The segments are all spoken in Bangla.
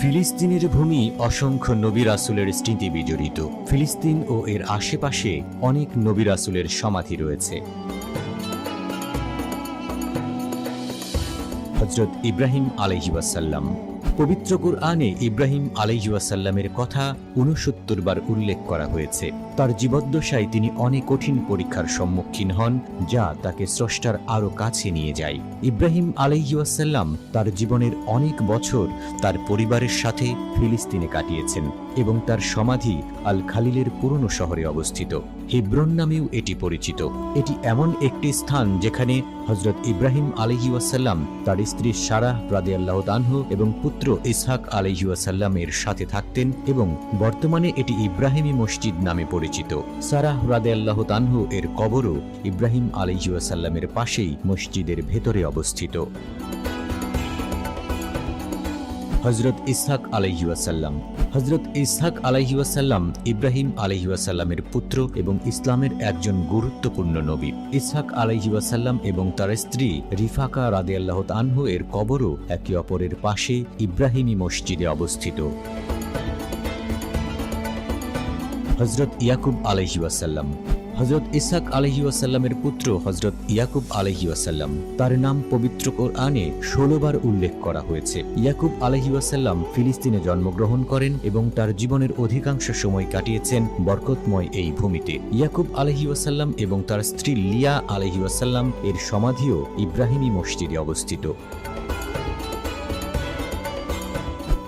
ফিলিস্তিনের ভূমি অসংখ্য নবী রাসুলের স্মৃতি বিজড়িত। ফিলিস্তিন ও এর আশেপাশে অনেক নবী রাসুলের সমাধি রয়েছে। হজরত ইব্রাহিম আলহিবাসাল্লাম পবিত্র কুরআনে ইব্রাহিম আলাইজুয়াসাল্লামের কথা উনসত্তর বার উল্লেখ করা হয়েছে। তার জীবদ্দশায় তিনি অনেক কঠিন পরীক্ষার সম্মুখীন হন, যা তাকে স্রষ্টার আরও কাছে নিয়ে যায়। ইব্রাহিম আলাইজুয়াসাল্লাম তার জীবনের অনেক বছর তার পরিবারের সাথে ফিলিস্তিনে কাটিয়েছেন। এবং তার সমাধি আল খালিলের পুরনো শহরে অবস্থিত। হিব্রন নামেও এটি পরিচিত। এটি এমন একটি স্থান যেখানে হজরত ইব্রাহিম আলহিউসাল্লাম তার স্ত্রী সারাহ রাদে আল্লাহ এবং পুত্র ইসহাক আলহিউসাল্লামের সাথে থাকতেন এবং বর্তমানে এটি ইব্রাহিমী মসজিদ নামে পরিচিত। সারাহ রাদে আল্লাহ তানহু এর কবরও ইব্রাহিম আলহিউসাল্লামের পাশেই মসজিদের ভেতরে অবস্থিত। হজরত ইসহাক আলহিউসাল্লাম হজরত ইসহাক আলাইহিওয়াসাল্লাম ইব্রাহিম আলহিউসাল্লামের পুত্র এবং ইসলামের একজন গুরুত্বপূর্ণ নবী। ইসহাক আলাইহিওয়াসাল্লাম এবং তার স্ত্রী রিফাকা রাদে আল্লাহ তানহু এর কবরও একে অপরের পাশে ইব্রাহিমী মসজিদে অবস্থিত। হজরত ইয়াকুব আলহিউসাল্লাম হজরত ইসাক আলহি ওয়াসাল্লামের পুত্র হজরত ইয়াকুব আলহি ওয়াসাল্লাম। তার নাম পবিত্র কোরআনে ষোলোবার উল্লেখ করা হয়েছে। ইয়াকুব আলহি ওয়াসাল্লাম ফিলিস্তিনে জন্মগ্রহণ করেন এবং তার জীবনের অধিকাংশ সময় কাটিয়েছেন বরকতময় এই ভূমিতে। ইয়াকুব আলহি ওয়াসাল্লাম এবং তার স্ত্রী লিয়া আলহি ওয়াসাল্লাম এর সমাধিও ইব্রাহিমী মসজিদে অবস্থিত।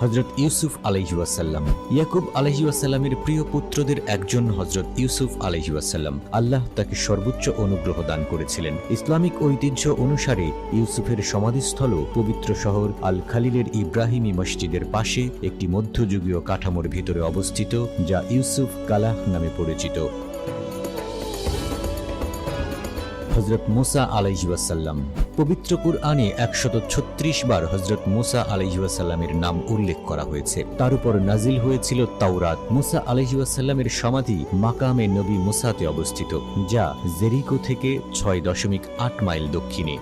হজরত ইউসুফ আলহিউসাল্লাম ইয়াকুব আলহিউসাল্লামের প্রিয় পুত্রদের একজন হজরত ইউসুফ আলহিউসাল্লাম আল্লাহ তাকে সর্বোচ্চ অনুগ্রহ দান করেছিলেন। ইসলামিক ঐতিহ্য অনুসারে ইউসুফের সমাধিস্থল পবিত্র শহর আল খালিলের ইব্রাহিমী মসজিদের পাশে একটি মধ্যযুগীয় কাঠামোর ভিতরে অবস্থিত, যা ইউসুফ কালাহ নামে পরিচিত। হজরত মুসা আলাইহিওয়াসাল্লাম পবিত্র কুরআনে একশত ছত্রিশ বার হজরত মুসা আলাইহিওয়াসাল্লামের নাম উল্লেখ করা হয়েছে। তার উপর নাজিল হয়েছিল তাওরাত। মুসা আলাইহিওয়াসাল্লামের সমাধি মাকামে নবী মুসাতে অবস্থিত, যা জেরিকো থেকে ছয় দশমিক আট মাইল দক্ষিণে।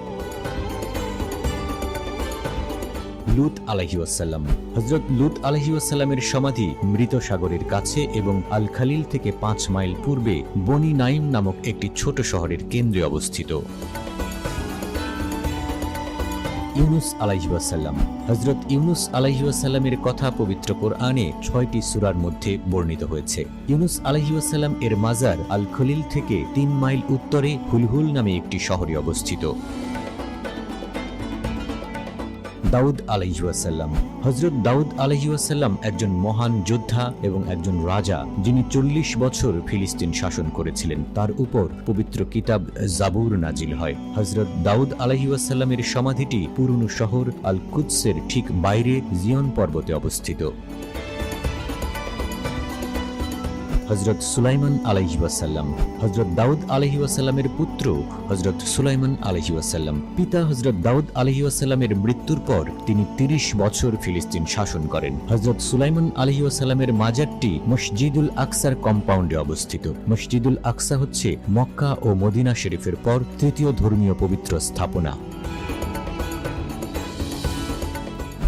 লুত আলহিউসাল্লাম হজরত লুত আলহিউসাল্লামের সমাধি মৃত সাগরের কাছে এবং আল খালিল থেকে পাঁচ মাইল পূর্বে বনি নাইম নামক একটি ছোট শহরের কেন্দ্রে অবস্থিত। ইউনুস আলাইহিউসাল্লাম হজরত ইউনুস আলাইহিউসাল্লামের কথা পবিত্র কোরআনে ছয়টি সুরার মধ্যে বর্ণিত হয়েছে। ইউনুস আলাইহিউসাল্লাম এর মাজার আল খলিল থেকে তিন মাইল উত্তরে হুলহুল নামে একটি শহরে অবস্থিত। দাউদ আলহিউসাল্লাম হজরত দাউদ আলহিউসাল্লাম একজন মহান যোদ্ধা এবং একজন রাজা, যিনি চল্লিশ বছর ফিলিস্তিন শাসন করেছিলেন। তার উপর পবিত্র কিতাব জাবুর নাজিল হয়। হজরত দাউদ আলহিউসাল্লামের সমাধিটি পুরনো শহর আল কুৎসের ঠিক বাইরে জিয়ন পর্বতে অবস্থিত। হজরত সুলাইমান আলহিউসাল্লাম হজরত দাউদ আলহিউসাল্লামের পুত্র হজরত সুলাইমান আলহিউসাল্লাম পিতা হজরত দাউদ আলহিউসাল্লামের মৃত্যুর পর তিনি তিরিশ বছর ফিলিস্তিন শাসন করেন। হজরত সুলাইমান আলহিউসাল্লামের মাজারটি মসজিদুল আকসার কম্পাউন্ডে অবস্থিত। মসজিদুল আকসা হচ্ছে মক্কা ও মদিনা শরীফের পর তৃতীয় ধর্মীয় পবিত্র স্থাপনা।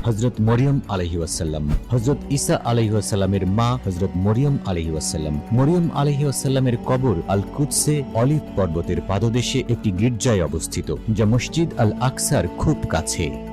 হজরত মরিয়ম আলহিউসাল্লাম হজরত ইসা আলহিউসাল্লামের মা হজরত মরিয়ম আলহিউসাল্লাম মরিয়ম আলহিউসাল্লামের কবর আল কুৎসে অলিভ পর্বতের পাদদেশে একটি গির্জায় অবস্থিত, যা মসজিদ আল আকসার খুব কাছে।